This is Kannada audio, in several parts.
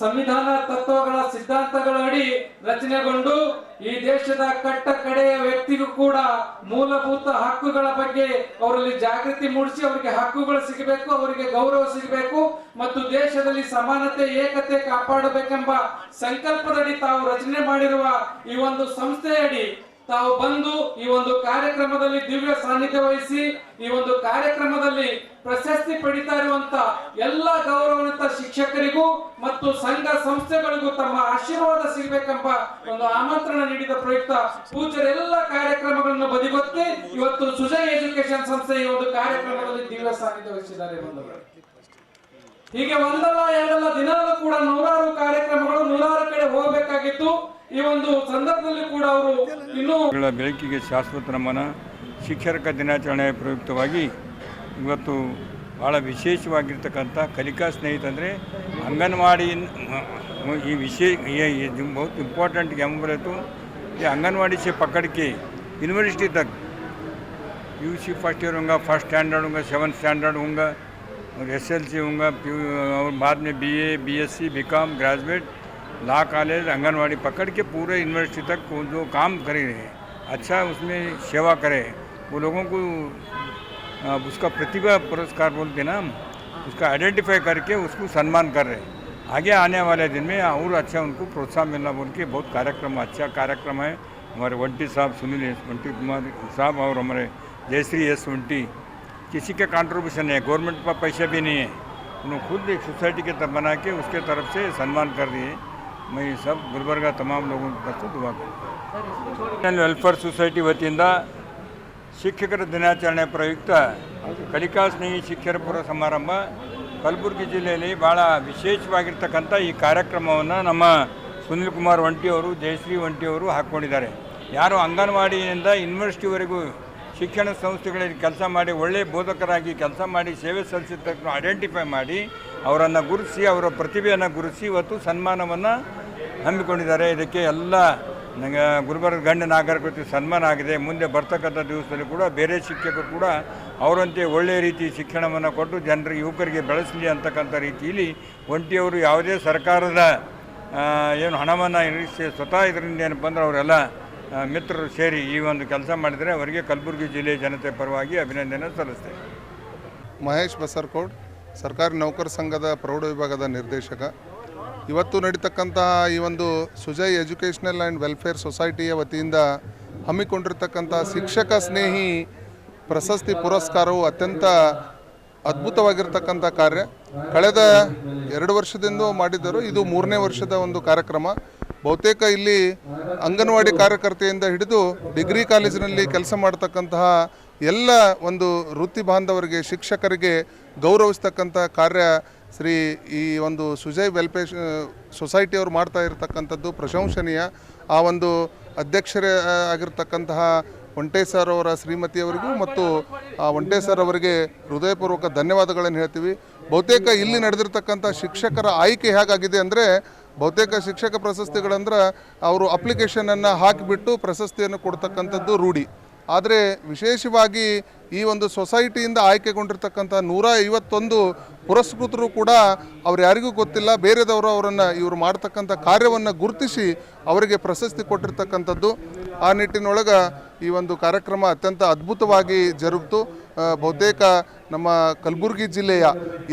ಸಂವಿಧಾನ ತತ್ವಗಳ ಸಿದ್ಧಾಂತಗಳ ಅಡಿ ರಚನೆಗೊಂಡು ಈ ದೇಶದ ಕಟ್ಟ ಕಡೆಯ ವ್ಯಕ್ತಿಗೂ ಕೂಡ ಮೂಲಭೂತ ಹಕ್ಕುಗಳ ಬಗ್ಗೆ ಅವರಲ್ಲಿ ಜಾಗೃತಿ ಮೂಡಿಸಿ ಅವರಿಗೆ ಹಕ್ಕುಗಳು ಸಿಗಬೇಕು, ಅವರಿಗೆ ಗೌರವ ಸಿಗಬೇಕು ಮತ್ತು ದೇಶದಲ್ಲಿ ಸಮಾನತೆ, ಏಕತೆ ಕಾಪಾಡಬೇಕೆಂಬ ಸಂಕಲ್ಪದಡಿ ತಾವು ರಚನೆ ಮಾಡಿರುವ ಈ ಒಂದು ಸಂಸ್ಥೆಯಡಿ ತಾವು ಬಂದು ಈ ಒಂದು ಕಾರ್ಯಕ್ರಮದಲ್ಲಿ ದಿವ್ಯ ಸಾನ್ನಿಧ್ಯ ವಹಿಸಿ, ಈ ಒಂದು ಕಾರ್ಯಕ್ರಮದಲ್ಲಿ ಪ್ರಶಸ್ತಿ ಪಡಿತಾ ಇರುವಂತ ಎಲ್ಲ ಗೌರವಾನ್ವಿತ ಶಿಕ್ಷಕರಿಗೂ ಮತ್ತು ಸಂಘ ಸಂಸ್ಥೆಗಳಿಗೂ ತಮ್ಮ ಆಶೀರ್ವಾದ ಸಿಗಬೇಕೆಂಬ ಒಂದು ಆಮಂತ್ರಣ ನೀಡಿದ ಪ್ರಯುಕ್ತ ಪೂಜರ ಎಲ್ಲ ಕಾರ್ಯಕ್ರಮಗಳನ್ನು ಬದಿಗೊತ್ತಿ ಇವತ್ತು ಸುಜಯ್ ಎಜುಕೇಶನ್ ಸಂಸ್ಥೆ ಈ ಒಂದು ಕಾರ್ಯಕ್ರಮದಲ್ಲಿ ದಿವ್ಯ ಸಾನ್ನಿಧ್ಯ ವಹಿಸಿದ್ದಾರೆ ಹೀಗೆ ಒಂದಲ್ಲ ಎರಡಲ್ಲ ದಿನಾಲೂ ಕೂಡ ನೂರಾರು ಕಾರ್ಯಕ್ರಮಗಳು ನೂರಾರು ಕಡೆ ಹೋಗಬೇಕಾಗಿತ್ತು. ಈ ಒಂದು ಸಂದರ್ಭದಲ್ಲಿ ಕೂಡ ಅವರು ಇನ್ನೂ ಗಳ ಬೆಳಕಿಗೆ ಶಾಶ್ವತ ನಮನ ಶಿಕ್ಷಕ ದಿನಾಚರಣೆ ಪ್ರಯುಕ್ತವಾಗಿ ಇವತ್ತು ಭಾಳ ವಿಶೇಷವಾಗಿರ್ತಕ್ಕಂಥ ಕಲಿಕಾ ಸ್ನೇಹಿತ ಅಂದರೆ ಅಂಗನವಾಡಿ ಈ विषय ये ये जो बहुत इम्पोर्टेंट क्या बोले तो ये आंगनवाड़ी से पकड़ के यूनिवर्सिटी तक यूसी फर्स्ट ईयर होगा फर्स्ट स्टैंडर्ड होगा सेवन स्टैंडर्ड होगा और एस एल सी होगा और बाद में B A B S C B com graduate law college anganwadi पकड़ के पूरे यूनिवर्सिटी तक जो काम करे हैं अच्छा उसमें सेवा करे वो लोगों को उसका प्रतिभा पुरस्कार बोलते ना उसका आइडेंटिफाई करके उसको सम्मान कर रहे हैं। आगे आने वाले दिन में और अच्छा उनको प्रोत्साहन मिलना बोल के बहुत कार्यक्रम अच्छा कार्यक्रम है। हमारे वंटी साहब सुनील वंटी कुमार साहब और हमारे जयश्री एस, वंटी, किसी का कंट्रीब्यूशन है गवर्नमेंट का पैसा भी नहीं है। उन्होंने खुद एक सोसाइटी के तरफ़ बना के उसके तरफ़ से सम्मान कर दिए मैं सब गुलबर्गा तमाम लोगों की तरफ से दुआ करता हूँ ವೆಲ್ಫೇರ್ ಸೊಸೈಟಿ ವತಿಯಿಂದ ಶಿಕ್ಷಕರ ದಿನಾಚರಣೆ ಪ್ರಯುಕ್ತ ಕಲಿಕಾ ಸ್ನೇಹಿ ಶಿಕ್ಷಕರ ಪುರ ಸಮಾರಂಭ ಕಲಬುರಗಿ ಜಿಲ್ಲೆಯಲ್ಲಿ ಭಾಳ ವಿಶೇಷವಾಗಿರ್ತಕ್ಕಂಥ ಈ ಕಾರ್ಯಕ್ರಮವನ್ನು ನಮ್ಮ ಸುನಿಲ್ ಕುಮಾರ್ ಒಂಟಿಯವರು ಜಯಶ್ರೀ ಒಂಟಿಯವರು ಹಾಕ್ಕೊಂಡಿದ್ದಾರೆ ಯಾರು ಅಂಗನವಾಡಿಯಿಂದ ಯೂನಿವರ್ಸಿಟಿವರೆಗೂ ಶಿಕ್ಷಣ ಸಂಸ್ಥೆಗಳಲ್ಲಿ ಕೆಲಸ ಮಾಡಿ ಒಳ್ಳೆಯ ಬೋಧಕರಾಗಿ ಕೆಲಸ ಮಾಡಿ ಸೇವೆ ಸಲ್ಲಿಸಿದ್ದನ್ನು ಐಡೆಂಟಿಫೈ ಮಾಡಿ ಅವರನ್ನು ಗುರುತಿಸಿ, ಅವರ ಪ್ರತಿಭೆಯನ್ನು ಗುರುತಿಸಿ ಇವತ್ತು ಸನ್ಮಾನವನ್ನು ಹಮ್ಮಿಕೊಂಡಿದ್ದಾರೆ. ಇದಕ್ಕೆ ಎಲ್ಲ ಗುಲ್ಬರ್ಗ ಗಂಡ ನಾಗರಿಕತೆ ಸನ್ಮಾನ ಆಗಿದೆ. ಮುಂದೆ ಬರ್ತಕ್ಕಂಥ ದಿವಸದಲ್ಲಿ ಕೂಡ ಬೇರೆ ಶಿಕ್ಷಕರು ಕೂಡ ಅವರಂತೆ ಒಳ್ಳೆಯ ರೀತಿ ಶಿಕ್ಷಣವನ್ನು ಕೊಟ್ಟು ಜನರಿಗೆ, ಯುವಕರಿಗೆ ಬೆಳೆಸಲಿ ಅಂತಕ್ಕಂಥ ರೀತಿಯಲ್ಲಿ ಒಂಟಿಯವರು ಯಾವುದೇ ಸರ್ಕಾರದ ಏನು ಹಣವನ್ನು ಇರಿಸಿ ಸ್ವತಃ ಇದರಿಂದ ಏನಪ್ಪ ಅಂದ್ರೆ ಅವರೆಲ್ಲ ಮಿತ್ರರು ಸೇರಿ ಈ ಒಂದು ಕೆಲಸ ಮಾಡಿದರೆ ಅವರಿಗೆ ಕಲಬುರಗಿ ಜಿಲ್ಲೆಯ ಜನತೆ ಪರವಾಗಿ ಅಭಿನಂದನೆ ಸಲ್ಲಿಸ್ತೇವೆ ಮಹೇಶ್ ಬಸರ್ಕೋಡ್. ಸರ್ಕಾರಿ ನೌಕರ ಸಂಘದ ಪ್ರೌಢ ವಿಭಾಗದ ನಿರ್ದೇಶಕ. ಇವತ್ತು ನಡೀತಕ್ಕಂತಹ ಈ ಒಂದು ಸುಜಯ್ ಎಜುಕೇಷನಲ್ ಆ್ಯಂಡ್ ವೆಲ್ಫೇರ್ ಸೊಸೈಟಿಯ ವತಿಯಿಂದ ಹಮ್ಮಿಕೊಂಡಿರ್ತಕ್ಕಂಥ ಶಿಕ್ಷಕ ಸ್ನೇಹಿ ಪ್ರಶಸ್ತಿ ಪುರಸ್ಕಾರವು ಅತ್ಯಂತ ಅದ್ಭುತವಾಗಿರ್ತಕ್ಕಂಥ ಕಾರ್ಯ. ಕಳೆದ ಎರಡು ವರ್ಷದಿಂದ ಮಾಡಿದ್ದರು. ಇದು ಮೂರನೇ ವರ್ಷದ ಒಂದು ಕಾರ್ಯಕ್ರಮ. ಬಹುತೇಕ ಇಲ್ಲಿ ಅಂಗನವಾಡಿ ಕಾರ್ಯಕರ್ತೆಯಿಂದ ಹಿಡಿದು ಡಿಗ್ರಿ ಕಾಲೇಜಿನಲ್ಲಿ ಕೆಲಸ ಮಾಡ್ತಕ್ಕಂತಹ ಎಲ್ಲ ಒಂದು ವೃತ್ತಿ ಬಾಂಧವರಿಗೆ, ಶಿಕ್ಷಕರಿಗೆ ಗೌರವಿಸ್ತಕ್ಕಂಥ ಕಾರ್ಯ ಶ್ರೀ ಈ ಒಂದು ಸುಜಯ್ ವೆಲ್ಫೇರ್ ಸೊಸೈಟಿಯವರು ಮಾಡ್ತಾ ಇರತಕ್ಕಂಥದ್ದು ಪ್ರಶಂಸನೀಯ. ಆ ಒಂದು ಅಧ್ಯಕ್ಷರೇ ಆಗಿರತಕ್ಕಂತಹ ಸರ್ ಅವರ ಶ್ರೀಮತಿಯವರಿಗೂ ಮತ್ತು ಆ ಸರ್ ಅವರಿಗೆ ಹೃದಯಪೂರ್ವಕ ಧನ್ಯವಾದಗಳನ್ನು ಹೇಳ್ತೀವಿ. ಬಹುತೇಕ ಇಲ್ಲಿ ನಡೆದಿರ್ತಕ್ಕಂಥ ಶಿಕ್ಷಕರ ಆಯ್ಕೆ ಹೇಗಾಗಿದೆ ಅಂದರೆ, ಬಹುತೇಕ ಶಿಕ್ಷಕ ಪ್ರಶಸ್ತಿಗಳಂದ್ರೆ ಅವರು ಅಪ್ಲಿಕೇಶನನ್ನು ಹಾಕಿಬಿಟ್ಟು ಪ್ರಶಸ್ತಿಯನ್ನು ಕೊಡ್ತಕ್ಕಂಥದ್ದು ರೂಢಿ. ಆದರೆ ವಿಶೇಷವಾಗಿ ಈ ಒಂದು ಸೊಸೈಟಿಯಿಂದ ಆಯ್ಕೆಗೊಂಡಿರ್ತಕ್ಕಂಥ ನೂರ ಐವತ್ತೊಂದು ಪುರಸ್ಕೃತರು ಕೂಡ ಅವ್ರು ಯಾರಿಗೂ ಗೊತ್ತಿಲ್ಲ. ಬೇರೆದವರು ಅವರನ್ನು ಇವರು ಮಾಡ್ತಕ್ಕಂಥ ಕಾರ್ಯವನ್ನು ಗುರುತಿಸಿ ಅವರಿಗೆ ಪ್ರಶಸ್ತಿ ಕೊಟ್ಟಿರ್ತಕ್ಕಂಥದ್ದು. ಆ ನಿಟ್ಟಿನೊಳಗೆ ಈ ಒಂದು ಕಾರ್ಯಕ್ರಮ ಅತ್ಯಂತ ಅದ್ಭುತವಾಗಿ ಜರುಗಿತು. ಬಹುತೇಕ ನಮ್ಮ ಕಲಬುರಗಿ ಜಿಲ್ಲೆಯ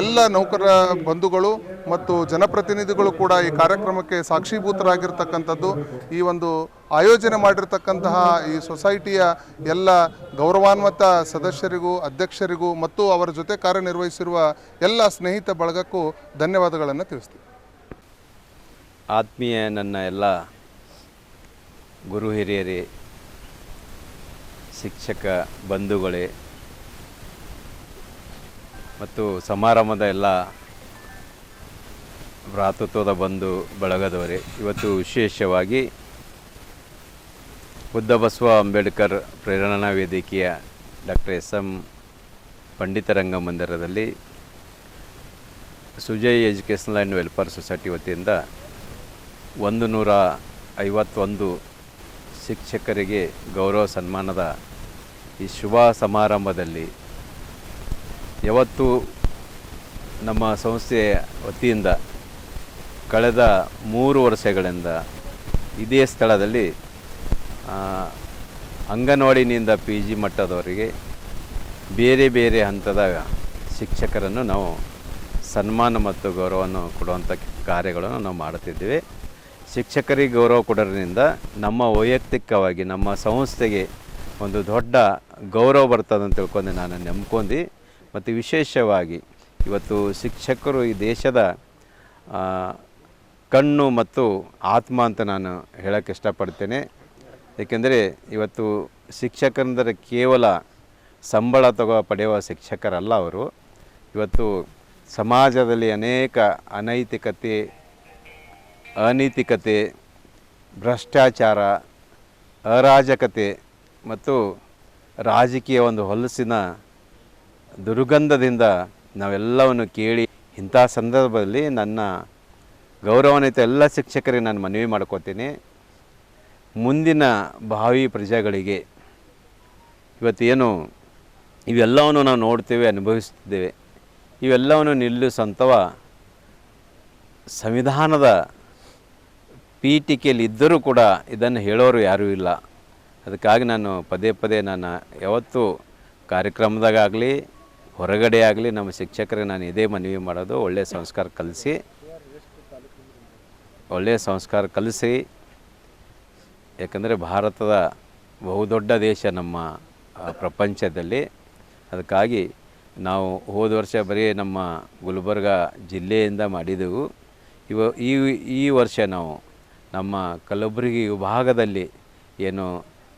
ಎಲ್ಲ ನೌಕರ ಬಂಧುಗಳು ಮತ್ತು ಜನಪ್ರತಿನಿಧಿಗಳು ಕೂಡ ಈ ಕಾರ್ಯಕ್ರಮಕ್ಕೆ ಸಾಕ್ಷೀಭೂತರಾಗಿರ್ತಕ್ಕಂಥದ್ದು. ಈ ಒಂದು ಆಯೋಜನೆ ಮಾಡಿರ್ತಕ್ಕಂತಹ ಈ ಸೊಸೈಟಿಯ ಎಲ್ಲ ಗೌರವಾನ್ವಿತ ಸದಸ್ಯರಿಗೂ, ಅಧ್ಯಕ್ಷರಿಗೂ ಮತ್ತು ಅವರ ಜೊತೆ ಕಾರ್ಯನಿರ್ವಹಿಸಿರುವ ಎಲ್ಲ ಸ್ನೇಹಿತ ಬಳಗಕ್ಕೂ ಧನ್ಯವಾದಗಳನ್ನು ತಿಳಿಸ್ತೀವಿ ಆತ್ಮೀಯ ನನ್ನ ಎಲ್ಲ ಗುರು ಹಿರಿಯರೇ, ಶಿಕ್ಷಕ ಬಂಧುಗಳೇ ಮತ್ತು ಸಮಾರಂಭದ ಎಲ್ಲ ಭ್ರಾತೃತ್ವದ ಬಂಧು ಬಳಗದವರೇ, ಇವತ್ತು ವಿಶೇಷವಾಗಿ ಬುದ್ಧ ಬಸವ ಅಂಬೇಡ್ಕರ್ ಪ್ರೇರಣಾ ವೇದಿಕೆಯ ಡಾಕ್ಟರ್ ಎಸ್ ಎಂ ಪಂಡಿತರಂಗ ಮಂದಿರದಲ್ಲಿ Sujay educational and welfare society ವತಿಯಿಂದ ಒಂದು ನೂರ ಐವತ್ತೊಂದು ಶಿಕ್ಷಕರಿಗೆ ಗೌರವ ಸನ್ಮಾನದ ಈ ಶುಭ ಸಮಾರಂಭದಲ್ಲಿ ಯಾವತ್ತು ನಮ್ಮ ಸಂಸ್ಥೆ ವತಿಯಿಂದ ಕಳೆದ ಮೂರು ವರ್ಷಗಳಿಂದ ಇದೇ ಸ್ಥಳದಲ್ಲಿ ಅಂಗನವಾಡಿನಿಂದ ಪಿ ಜಿ ಮಟ್ಟದವರಿಗೆ ಬೇರೆ ಬೇರೆ ಹಂತದ ಶಿಕ್ಷಕರನ್ನು ನಾವು ಸನ್ಮಾನ ಮತ್ತು ಗೌರವವನ್ನು ಕೊಡುವಂಥ ಕಾರ್ಯಗಳನ್ನು ನಾವು ಮಾಡುತ್ತಿದ್ದೇವೆ. ಶಿಕ್ಷಕರಿಗೆ ಗೌರವ ಕೊಡೋದ್ರಿಂದ ನಮ್ಮ ವೈಯಕ್ತಿಕವಾಗಿ ನಮ್ಮ ಸಂಸ್ಥೆಗೆ ಒಂದು ದೊಡ್ಡ ಗೌರವ ಬರ್ತದಂತ ತಿಳ್ಕೊಂಡು ನಾನು ನಂಬ್ಕೊಂಡು ಮತ್ತು ವಿಶೇಷವಾಗಿ ಇವತ್ತು ಶಿಕ್ಷಕರು ಈ ದೇಶದ ಕಣ್ಣು ಮತ್ತು ಆತ್ಮ ಅಂತ ನಾನು ಹೇಳೋಕ್ಕೆ ಇಷ್ಟಪಡ್ತೇನೆ. ಏಕೆಂದರೆ ಇವತ್ತು ಶಿಕ್ಷಕರಂದರೆ ಕೇವಲ ಸಂಬಳ ತಗೋ ಪಡೆಯುವ ಶಿಕ್ಷಕರಲ್ಲ ಅವರು. ಇವತ್ತು ಸಮಾಜದಲ್ಲಿ ಅನೇಕ ಅನೈತಿಕತೆ ಅನೈತಿಕತೆ, ಭ್ರಷ್ಟಾಚಾರ, ಅರಾಜಕತೆ ಮತ್ತು ರಾಜಕೀಯ ಒಂದು ಹೊಲಸಿನ ದುರ್ಗಂಧದಿಂದ ನಾವೆಲ್ಲವನ್ನು ಕೇಳಿ ಇಂಥ ಸಂದರ್ಭದಲ್ಲಿ ನನ್ನ ಗೌರವಾನ್ವಿತ ಎಲ್ಲ ಶಿಕ್ಷಕರಿಗೆ ನಾನು ಮನವಿ ಮಾಡ್ಕೋತೀನಿ ಮುಂದಿನ ಭಾವಿ ಪ್ರಜೆಗಳಿಗೆ ಇವತ್ತೇನು ಇವೆಲ್ಲವನ್ನು ನಾವು ನೋಡ್ತೇವೆ, ಅನುಭವಿಸ್ತಿದ್ದೇವೆ. ಇವೆಲ್ಲವನ್ನು ನಿಲ್ಲಿಸಂಥವ ಸಂವಿಧಾನದ ಪೀಠಿಕೆಯಲ್ಲಿ ಇದ್ದರೂ ಕೂಡ ಇದನ್ನು ಹೇಳೋರು ಯಾರೂ ಇಲ್ಲ. ಅದಕ್ಕಾಗಿ ನಾನು ಪದೇ ಪದೇ ನಾನು ಯಾವತ್ತೂ ಕಾರ್ಯಕ್ರಮದಾಗಲಿ ಹೊರಗಡೆ ಆಗಲಿ ನಮ್ಮ ಶಿಕ್ಷಕರಿಗೆ ನಾನು ಇದೇ ಮನವಿ ಮಾಡೋದು ಒಳ್ಳೆಯ ಸಂಸ್ಕಾರ ಕಲಿಸಿ ಒಳ್ಳೆಯ ಸಂಸ್ಕಾರ ಕಲಿಸಿ, ಯಾಕಂದರೆ ಭಾರತದ ಬಹುದೊಡ್ಡ ದೇಶ ನಮ್ಮ ಪ್ರಪಂಚದಲ್ಲಿ. ಅದಕ್ಕಾಗಿ ನಾವು ಹೋದ ವರ್ಷ ಬರೀ ನಮ್ಮ ಗುಲ್ಬರ್ಗ ಜಿಲ್ಲೆಯಿಂದ ಮಾಡಿದೆವು. ಇವ, ಈ ಈ ವರ್ಷ ನಾವು ನಮ್ಮ ಕಲಬುರಗಿ ವಿಭಾಗದಲ್ಲಿ ಏನು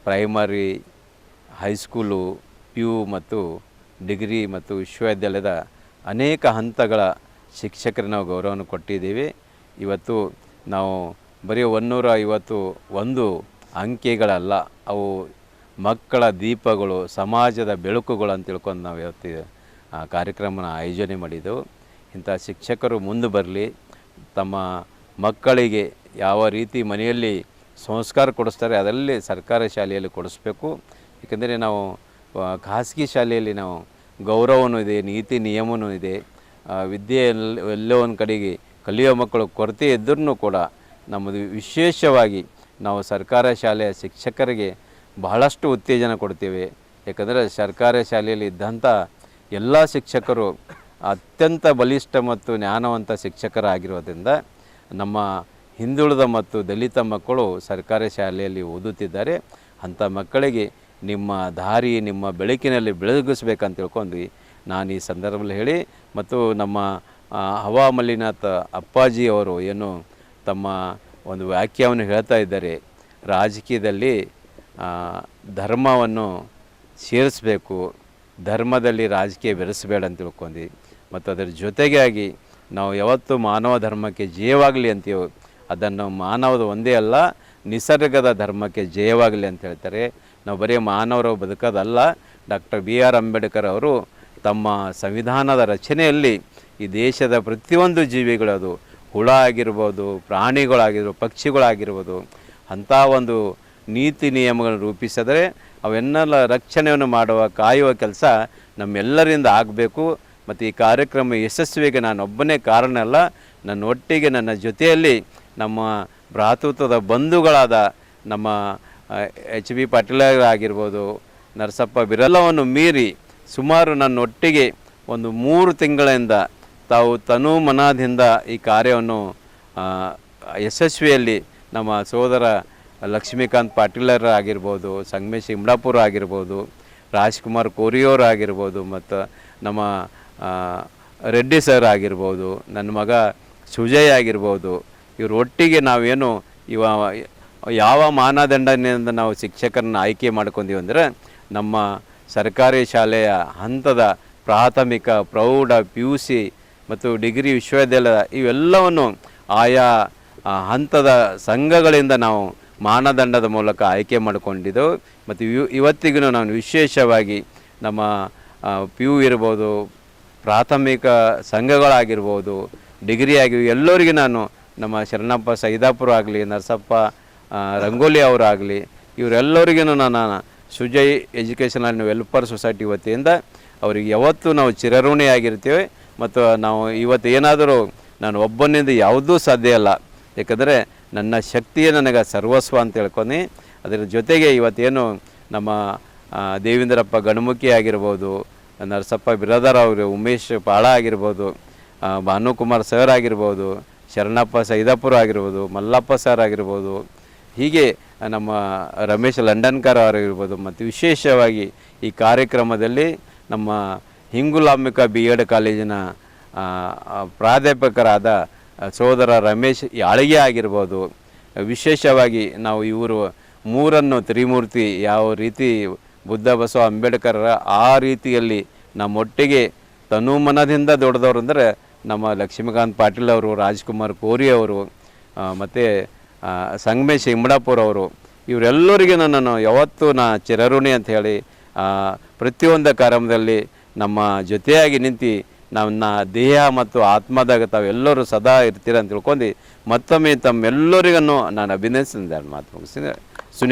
primary high school P U ಮತ್ತು ಡಿಗ್ರಿ ಮತ್ತು ವಿಶ್ವವಿದ್ಯಾಲಯದ ಅನೇಕ ಹಂತಗಳ ಶಿಕ್ಷಕರಿಗೆ ನಾವು ಗೌರವವನ್ನು ಕೊಟ್ಟಿದ್ದೀವಿ. ಇವತ್ತು ನಾವು ಬರೀ ಒನ್ನೂರ ಐವತ್ತು ಒಂದು ಅಂಕೆಗಳಲ್ಲ, ಅವು ಮಕ್ಕಳ ದೀಪಗಳು, ಸಮಾಜದ ಬೆಳಕುಗಳು ಅಂತ ತಿಳ್ಕೊಂಡು ನಾವು ಇವತ್ತು ಆ ಕಾರ್ಯಕ್ರಮನ ಆಯೋಜನೆ ಮಾಡಿದ್ದೆವು ಇಂಥ ಶಿಕ್ಷಕರು ಮುಂದೆ ಬರಲಿ, ತಮ್ಮ ಮಕ್ಕಳಿಗೆ ಯಾವ ರೀತಿ ಮನೆಯಲ್ಲಿ ಸಂಸ್ಕಾರ ಕೊಡಿಸ್ತಾರೆ, ಅದರಲ್ಲಿ ಸರ್ಕಾರಿ ಶಾಲೆಯಲ್ಲಿ ಕೊಡಿಸ್ಬೇಕು. ಏಕೆಂದರೆ ನಾವು ಖಾಸಗಿ ಶಾಲೆಯಲ್ಲಿ ನಾವು ಗೌರವನೂ ಇದೆ ನೀತಿ ನಿಯಮವೂ ಇದೆ. ಆ, ವಿದ್ಯೆ ಎಲ್- ಎಲ್ಲೋ ಒಂದು ಕಡೆಗೆ ಕಲಿಯೋ ಮಕ್ಕಳು ಕೊರತೆ ಇದ್ದರೂ ಕೂಡ ನಮ್ಮದು ವಿಶೇಷವಾಗಿ ನಾವು ಸರ್ಕಾರ ಶಾಲೆಯ ಶಿಕ್ಷಕರಿಗೆ ಬಹಳಷ್ಟು ಉತ್ತೇಜನ ಕೊಡ್ತೇವೆ. ಯಾಕಂದರೆ ಸರ್ಕಾರಿ ಶಾಲೆಯಲ್ಲಿ ಇದ್ದಂಥ ಎಲ್ಲ ಶಿಕ್ಷಕರು ಅತ್ಯಂತ ಬಲಿಷ್ಠ ಮತ್ತು ಜ್ಞಾನವಂತ ಶಿಕ್ಷಕರಾಗಿರೋದ್ರಿಂದ ನಮ್ಮ ಹಿಂದುಳಿದ ಮತ್ತು ದಲಿತ ಮಕ್ಕಳು ಸರ್ಕಾರಿ ಶಾಲೆಯಲ್ಲಿ ಓದುತ್ತಿದ್ದಾರೆ. ಅಂಥ ಮಕ್ಕಳಿಗೆ ನಿಮ್ಮ ದಾರಿ, ನಿಮ್ಮ ಬೆಳಕಿನಲ್ಲಿ ಬೆಳಗಿಸ್ಬೇಕಂತ ತಿಳ್ಕೊಂಡ್ವಿ. ನಾನು ಈ ಸಂದರ್ಭದಲ್ಲಿ ಹೇಳಿ ಮತ್ತು ನಮ್ಮ ಹವಾ ಮಲ್ಲಿನಾಥ್ ಅಪ್ಪಾಜಿ ಅವರು ಏನು ತಮ್ಮ ಒಂದು ವಾಕ್ಯವನ್ನು ಹೇಳ್ತಾ ಇದ್ದಾರೆ. ರಾಜಕೀಯದಲ್ಲಿ ಧರ್ಮವನ್ನು ಸೇರಿಸಬೇಕು, ಧರ್ಮದಲ್ಲಿ ರಾಜಕೀಯ ಬೆರೆಸಬೇಡ ಅಂತ ತಿಳ್ಕೊಂಡ್ವಿ. ಮತ್ತು ಅದರ ಜೊತೆಗಾಗಿ ನಾವು ಯಾವತ್ತು ಮಾನವ ಧರ್ಮಕ್ಕೆ ಜಯವಾಗಲಿ ಅಂತೀವಿ ಅದನ್ನು ಮಾನವದ ಒಂದೇ ಅಲ್ಲ, ನಿಸರ್ಗದ ಧರ್ಮಕ್ಕೆ ಜಯವಾಗಲಿ ಅಂತ ಹೇಳ್ತಾರೆ. ನಾವು ಬರೀ ಮಾನವರು ಬದುಕೋದಲ್ಲ, ಡಾಕ್ಟರ್ ಬಿ ಆರ್ ಅಂಬೇಡ್ಕರ್ ಅವರು ತಮ್ಮ ಸಂವಿಧಾನದ ರಚನೆಯಲ್ಲಿ ಈ ದೇಶದ ಪ್ರತಿಯೊಂದು ಜೀವಿಗಳದು ಹುಳ ಆಗಿರ್ಬೋದು, ಪ್ರಾಣಿಗಳಾಗಿರ್ಬೋದು, ಪಕ್ಷಿಗಳಾಗಿರ್ಬೋದು, ಅಂಥ ಒಂದು ನೀತಿ ನಿಯಮಗಳನ್ನು ರೂಪಿಸಿದರೆ ಅವೆನ್ನೆಲ್ಲ ರಕ್ಷಣೆಯನ್ನು ಮಾಡುವ, ಕಾಯುವ ಕೆಲಸ ನಮ್ಮೆಲ್ಲರಿಂದ ಆಗಬೇಕು. ಮತ್ತು ಈ ಕಾರ್ಯಕ್ರಮ ಯಶಸ್ವಿಗೆ ನಾನೊಬ್ಬನೇ ಕಾರಣ ಅಲ್ಲ ನನ್ನ ಒಟ್ಟಿಗೆ ನನ್ನ ಜೊತೆಯಲ್ಲಿ ನಮ್ಮ ಭ್ರಾತೃತ್ವದ ಬಂಧುಗಳಾದ ನಮ್ಮ ಎಚ್ ಬಿ ಪಾಟೀಲರ್ ಆಗಿರ್ಬೋದು, ನರಸಪ್ಪ ಬಿರಲ್ಲವನ್ನು ಮೀರಿ ಸುಮಾರು ನನ್ನ ಒಟ್ಟಿಗೆ ಒಂದು ಮೂರು ತಿಂಗಳಿಂದ ತಾವು ತನು ಮನದಿಂದ ಈ ಕಾರ್ಯವನ್ನು ಯಶಸ್ವಿಯಲ್ಲಿ ನಮ್ಮ ಸೋದರ ಲಕ್ಷ್ಮೀಕಾಂತ್ ಪಾಟೀಲರ್ ಆಗಿರ್ಬೋದು, ಸಂಗಮೇಶ್ ಇಮ್ಡಾಪುರ ಆಗಿರ್ಬೋದು, ರಾಜ್ಕುಮಾರ್ ಕೋರಿಯೋರ್ ಆಗಿರ್ಬೋದು, ಮತ್ತು ನಮ್ಮ ರೆಡ್ಡಿ ಸರ್ ಆಗಿರ್ಬೋದು, ನನ್ನ ಮಗ ಸುಜಯ್ ಆಗಿರ್ಬೋದು ಇವ್ರ ಒಟ್ಟಿಗೆ ನಾವೇನು ಇವ ಯಾವ ಮಾನದಂಡದಿಂದ ನಾವು ಶಿಕ್ಷಕರನ್ನ ಆಯ್ಕೆ ಮಾಡ್ಕೊಂಡಿವಿ ಅಂದರೆ ನಮ್ಮ ಸರ್ಕಾರಿ ಶಾಲೆಯ ಹಂತದ ಪ್ರಾಥಮಿಕ, ಪ್ರೌಢ ಪಿ ಯು ಸಿ ಮತ್ತು ಡಿಗ್ರಿ ವಿಶ್ವವಿದ್ಯಾಲಯ ಇವೆಲ್ಲವನ್ನು ಆಯಾ ಹಂತದ ಸಂಘಗಳಿಂದ ನಾವು ಮಾನದಂಡದ ಮೂಲಕ ಆಯ್ಕೆ ಮಾಡಿಕೊಂಡಿದ್ದೆವು ಮತ್ತು ಇವ್, ಇವತ್ತಿಗೂ ನಾನು ವಿಶೇಷವಾಗಿ ನಮ್ಮ ಪಿ ಯು ಇರ್ಬೋದು, ಪ್ರಾಥಮಿಕ ಸಂಘಗಳಾಗಿರ್ಬೋದು ಡಿಗ್ರಿ ಆಗಿ ಎಲ್ಲರಿಗೂ ನಾನು ನಮ್ಮ ಶರಣಪ್ಪ ಸೈದಾಪುರ ಆಗಲಿ, ನರಸಪ್ಪ ರಂಗೋಲಿ ಅವರಾಗಲಿ ಇವರೆಲ್ಲರಿಗೂ ನಾನು Sujay education and welfare society ವತಿಯಿಂದ ಅವರಿಗೆ ಯಾವತ್ತೂ ನಾವು ಚಿರಋಣಿಯಾಗಿರ್ತೀವಿ ಮತ್ತು ನಾವು ಇವತ್ತು ಏನಾದರೂ ನಾನು ಒಬ್ಬನಿಂದ ಯಾವುದೂ ಸಾಧ್ಯ ಇಲ್ಲ. ಏಕೆಂದರೆ ನನ್ನ ಶಕ್ತಿಯೇ ನನಗೆ ಸರ್ವಸ್ವ ಅಂತ ಹೇಳ್ಕೊಂಡು ಅದರ ಜೊತೆಗೆ ಇವತ್ತೇನು ನಮ್ಮ ದೇವೇಂದ್ರಪ್ಪ ಗಣಮುಖಿ ಆಗಿರ್ಬೋದು, ನರಸಪ್ಪ ಬಿರಾದಾರ್ ಅವರು, ಉಮೇಶ್ ಪಾಳ ಆಗಿರ್ಬೋದು ಭಾನುಕುಮಾರ್ ಸರ್ ಆಗಿರ್ಬೋದು, ಶರಣಪ್ಪ ಸೈದಾಪುರ ಆಗಿರ್ಬೋದು, ಮಲ್ಲಪ್ಪ ಸರ್ ಆಗಿರ್ಬೋದು ಹೀಗೆ ನಮ್ಮ ರಮೇಶ್ ಲಂಡನ್ಕರ್ ಅವರಿರ್ಬೋದು, ಮತ್ತು ವಿಶೇಷವಾಗಿ ಈ ಕಾರ್ಯಕ್ರಮದಲ್ಲಿ ನಮ್ಮ ಹಿಂಗುಲಾಂಬಿಕಾ ಬಿ ಎಡ್ ಕಾಲೇಜಿನ ಪ್ರಾಧ್ಯಾಪಕರಾದ ಸೋದರ ರಮೇಶ್ ಯಾಳಿಗೆ ಆಗಿರ್ಬೋದು. ವಿಶೇಷವಾಗಿ ನಾವು ಇವರು ಮೂರನ್ನು ತ್ರಿಮೂರ್ತಿ ಯಾವ ರೀತಿ ಬುದ್ಧ ಬಸವ ಅಂಬೇಡ್ಕರ್ ಆ ರೀತಿಯಲ್ಲಿ ನಮ್ಮೊಟ್ಟಿಗೆ ತನುಮನದಿಂದ ದೊಡ್ಡದವರು ಅಂದರೆ ನಮ್ಮ ಲಕ್ಷ್ಮೀಕಾಂತ್ ಪಾಟೀಲ್ ಅವರು, ರಾಜ್ಕುಮಾರ್ ಕೋರಿ ಅವರು ಮತ್ತು ಸಂಗಮೇಶ್ ಇಮ್ಮಡಾಪುರ್ ಅವರು, ಇವರೆಲ್ಲರಿಗೂ ನಾನು ಯಾವತ್ತೂ ನಾ ಚಿರಋಣಿ ಅಂತ ಹೇಳಿ ಪ್ರತಿಯೊಂದು ಕಾರ್ಯಕ್ರಮದಲ್ಲಿ ನಮ್ಮ ಜೊತೆಯಾಗಿ ನಿಂತು ನನ್ನ ದೇಹ ಮತ್ತು ಆತ್ಮದಾಗ ತಾವೆಲ್ಲರೂ ಸದಾ ಇರ್ತೀರ ಅಂತ ತಿಳ್ಕೊಂಡು ಮತ್ತೊಮ್ಮೆ ತಮ್ಮೆಲ್ಲರಿಗೂ ನಾನು ಅಭಿನಂದಿಸಿದ ಮಾತು ಮುಗಿಸ್ತೀನಿ.